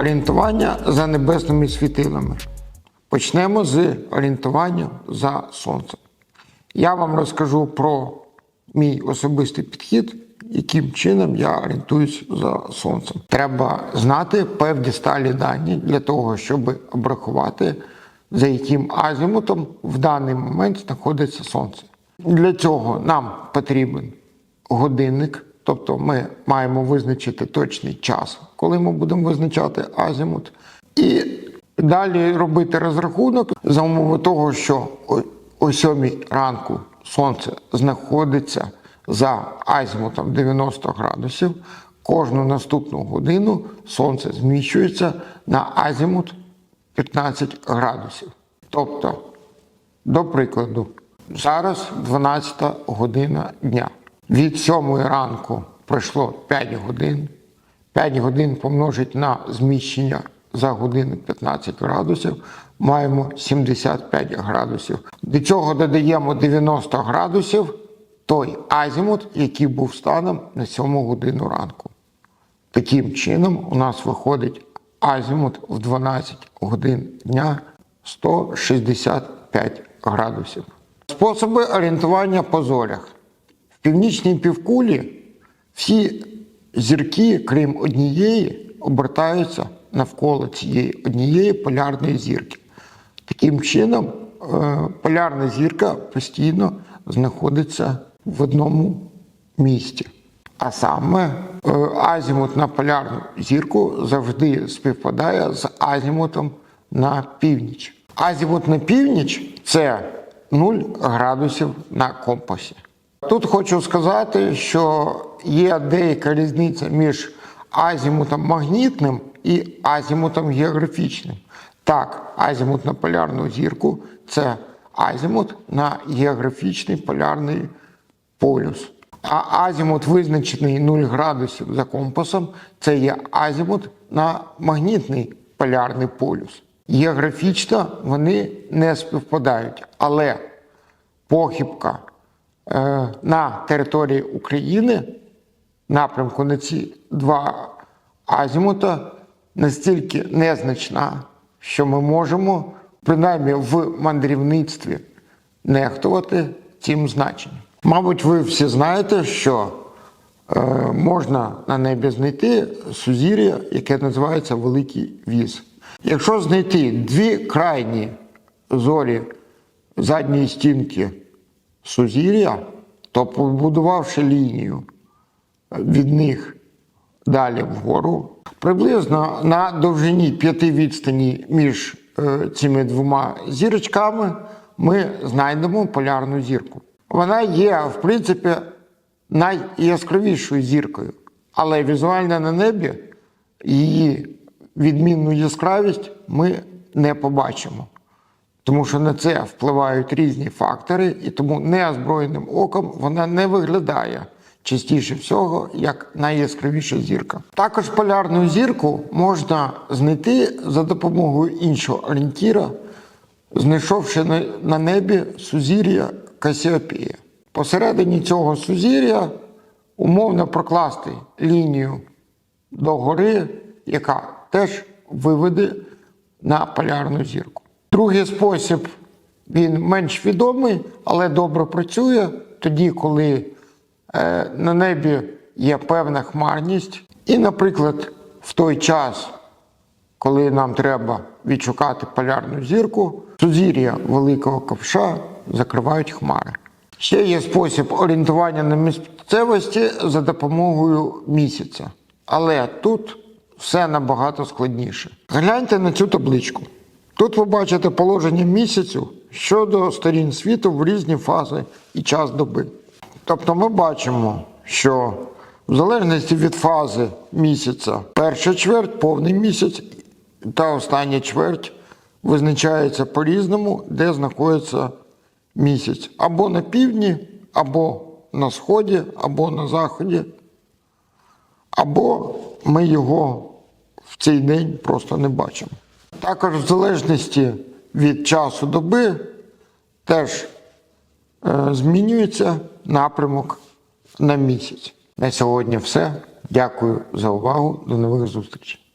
Орієнтування за небесними світилами. Почнемо з орієнтування за сонцем. Я вам розкажу про мій особистий підхід, яким чином я орієнтуюсь за сонцем. Треба знати певні сталі дані для того, щоб обрахувати, за яким азімутом в даний момент знаходиться сонце. Для цього нам потрібен годинник, тобто ми маємо визначити точний час, коли ми будемо визначати азімут. І далі робити розрахунок за умови того, що о- о 7 ранку сонце знаходиться за азімутом 90 градусів. Кожну наступну годину сонце зміщується на азімут 15 градусів. Тобто, до прикладу, зараз 12 година дня. Від 7 ранку пройшло 5 годин. 5 годин помножить на зміщення за годину 15 градусів, маємо 75 градусів. До цього додаємо 90 градусів той азімут, який був станом на 7 годину ранку. Таким чином, у нас виходить азімут в 12 годин дня 165 градусів. Способи орієнтування по зорях. В північній півкулі всі зірки, крім однієї, обертаються навколо цієї однієї полярної зірки. Таким чином, е, полярна зірка постійно знаходиться в одному місці. А саме е, азімут на полярну зірку завжди співпадає з азімутом на північ. Азімут на північ це 0 градусів на компасі. Тут хочу сказати, що є деяка різниця між азімутом магнітним і азімутом географічним. Так, азімут на полярну зірку це азімут на географічний полярний полюс. А азімут, визначений 0 градусів за компасом, це є азімут на магнітний полярний полюс. Географічно вони не співпадають, але похибка на території України напрямку на ці два азімута настільки незначна, що ми можемо принаймні в мандрівництві нехтувати цим значенням. Мабуть, ви всі знаєте, що е, можна на небі знайти сузір'я, яке називається Великий Віз. Якщо знайти дві крайні зорі задньої стінки сузір'я, то побудувавши лінію від них далі вгору, приблизно на довжині п'яти відстані між е, цими двома зірочками ми знайдемо полярну зірку. Вона є, в принципі, найяскравішою зіркою, але візуально на небі її відмінну яскравість ми не побачимо. Тому що на це впливають різні фактори, і тому неозброєним оком вона не виглядає частіше всього як найяскравіша зірка. Також полярну зірку можна знайти за допомогою іншого орієнтіра, знайшовши на, небі сузір'я Касіопія. Посередині цього сузір'я умовно прокласти лінію до гори, яка теж виведе на полярну зірку. Другий спосіб він менш відомий, але добре працює тоді, коли е, на небі є певна хмарність. І, наприклад, в той час, коли нам треба відшукати полярну зірку, сузір'я великого ковша закривають хмари. Ще є спосіб орієнтування на місцевості за допомогою місяця. Але тут все набагато складніше. Гляньте на цю табличку. Тут ви бачите положення місяцю щодо сторін світу в різні фази і час доби. Тобто ми бачимо, що в залежності від фази місяця перша чверть, повний місяць та остання чверть визначається по-різному, де знаходиться місяць. Або на півдні, або на сході, або на заході, або ми його в цей день просто не бачимо. Також в залежності від часу доби теж е, змінюється напрямок на місяць. На сьогодні все. Дякую за увагу. До нових зустрічей.